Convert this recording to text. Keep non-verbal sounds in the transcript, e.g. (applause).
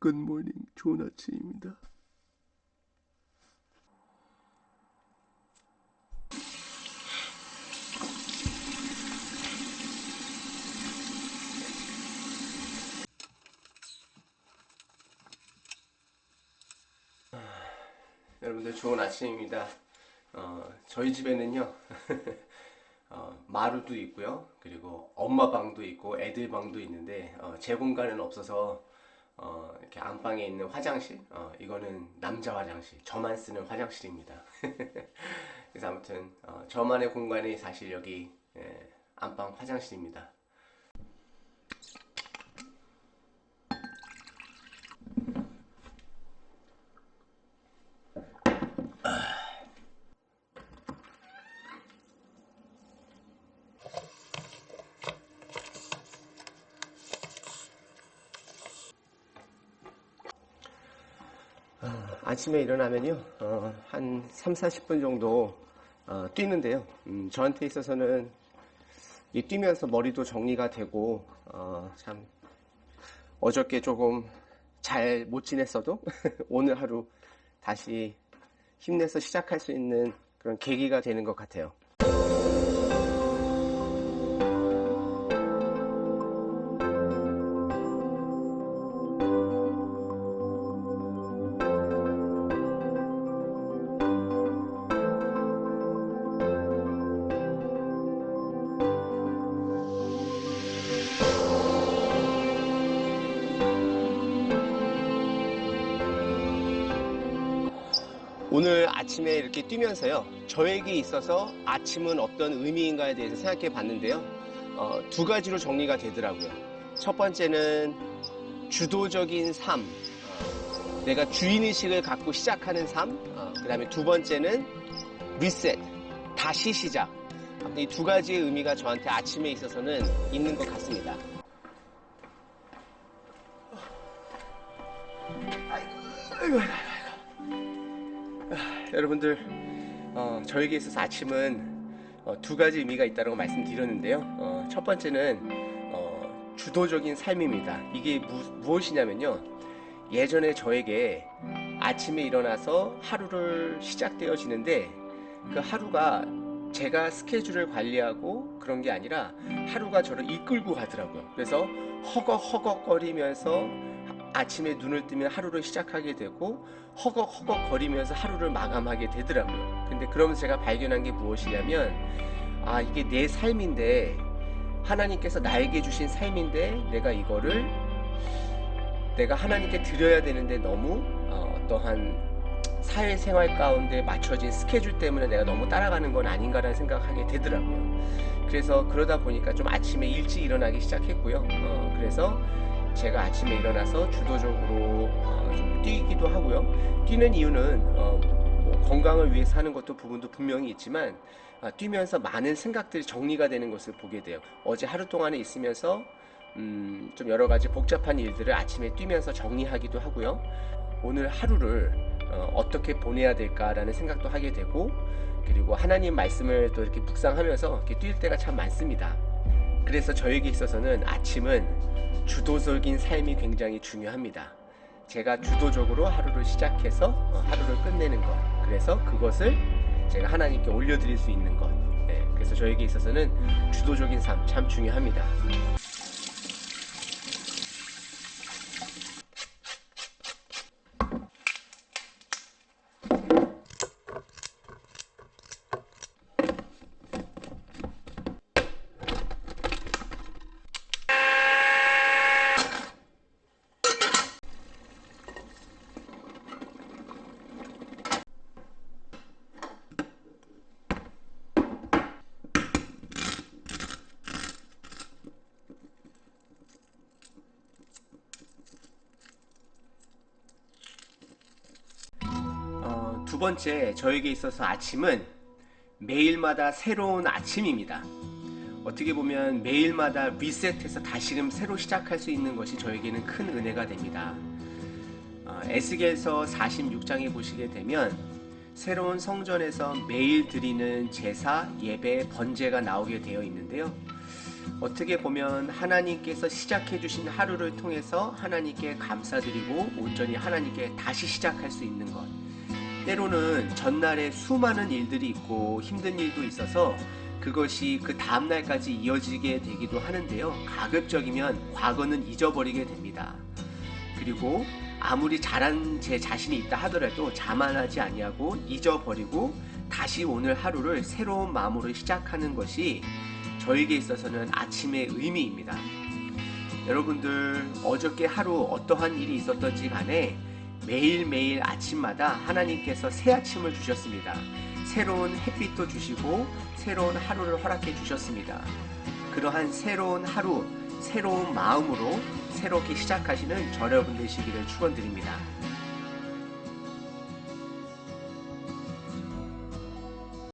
굿모닝 좋은 아침입니다. 여러분들 좋은 아침입니다. 어, 저희 집에는요 (laughs) 어, 마루도 있고요 그리고 엄마 방도 있고 애들 방도 있는데 어, 제 공간은 없어서 어, 이렇게 안방에 있는 화장실 어, 이거는 남자 화장실 저만 쓰는 화장실입니다. (laughs) 그래서 아무튼 어, 저만의 공간이 사실 여기 예, 안방 화장실입니다. 아침에 일어나면요, 어, 한 3, 40분 정도 어, 뛰는데요. 음, 저한테 있어서는 이 뛰면서 머리도 정리가 되고, 어, 참, 어저께 조금 잘 못 지냈어도 (laughs) 오늘 하루 다시 힘내서 시작할 수 있는 그런 계기가 되는 것 같아요. 오늘 아침에 이렇게 뛰면서요, 저에게 있어서 아침은 어떤 의미인가에 대해서 생각해 봤는데요. 어, 두 가지로 정리가 되더라고요. 첫 번째는 주도적인 삶, 어, 내가 주인의식을 갖고 시작하는 삶, 그 다음에 두 번째는 리셋, 다시 시작. 이 두 가지의 의미가 저한테 아침에 있어서는 있는 것 같습니다. 아이고, 아이고. 여러분들 어, 저에게 있어서 아침은 어, 두 가지 의미가 있다고 말씀드렸는데요. 어, 첫 번째는 어, 주도적인 삶입니다. 이게 무, 무엇이냐면요. 예전에 저에게 아침에 일어나서 하루를 시작되어지는데 그 하루가 제가 스케줄을 관리하고 그런 게 아니라 하루가 저를 이끌고 가더라고요. 그래서 허걱허걱거리면서 아침에 눈을 뜨면 하루를 시작하게 되고 허걱허걱 거리면서 하루를 마감하게 되더라고요. 근데 그러면서 제가 발견한 게 무엇이냐면 아 이게 내 삶인데 하나님께서 나에게 주신 삶인데 내가 이거를 내가 하나님께 드려야 되는데 너무 어, 떠한 사회생활 가운데 맞춰진 스케줄 때문에 내가 너무 따라가는 건 아닌가라는 생각하게 되더라고요. 그래서 그러다 보니까 좀 아침에 일찍 일어나기 시작했고요. 어, 그래서 제가 아침에 일어나서 주도적으로 어, 좀 뛰기도 하고요. 뛰는 이유는 어, 뭐 건강을 위해서 하는 것도 부분도 분명히 있지만 아, 뛰면서 많은 생각들이 정리가 되는 것을 보게 돼요. 어제 하루 동안에 있으면서 음, 좀 여러 가지 복잡한 일들을 아침에 뛰면서 정리하기도 하고요. 오늘 하루를 어, 떻게 보내야 될까라는 생각도 하게 되고 그리고 하나님 말씀을 또 이렇게 묵상하면서 이렇게 뛸 때가 참 많습니다. 그래서 저에게 있어서는 아침은 주도적인 삶이 굉장히 중요합니다. 제가 주도적으로 하루를 시작해서 어, 하루를 끝내는 것. 그래서 그것을 제가 하나님께 올려드릴 수 있는 것. 네, 그래서 저에게 있어서는 주도적인 삶 참 중요합니다. 어, 두 번째, 저에게 있어서 아침은 매일마다 새로운 아침입니다. 어떻게 보면 매일마다 리셋해서 다시금 새로 시작할 수 있는 것이 저에게는 큰 은혜가 됩니다. 어, 에스겔서 46장에 보시게 되면 새로운 성전에서 매일 드리는 제사, 예배, 번제가 나오게 되어 있는데요. 어떻게 보면 하나님께서 시작해 주신 하루를 통해서 하나님께 감사드리고 온전히 하나님께 다시 시작할 수 있는 것. 때로는 전날에 수많은 일들이 있고 힘든 일도 있어서 그것이 그 다음날까지 이어지게 되기도 하는데요. 가급적이면 과거는 잊어버리게 됩니다. 그리고 아무리 잘한 제 자신이 있다 하더라도 자만하지 아니하고 잊어버리고 다시 오늘 하루를 새로운 마음으로 시작하는 것이 저에게 있어서는 아침의 의미입니다. 여러분들 어저께 하루 어떠한 일이 있었던지 간에 매일매일 아침마다 하나님께서 새 아침을 주셨습니다. 새로운 햇빛도 주시고 새로운 하루를 허락해 주셨습니다. 그러한 새로운 하루, 새로운 마음으로 새롭게 시작하시는 저 여러분 되시기를 축원드립니다.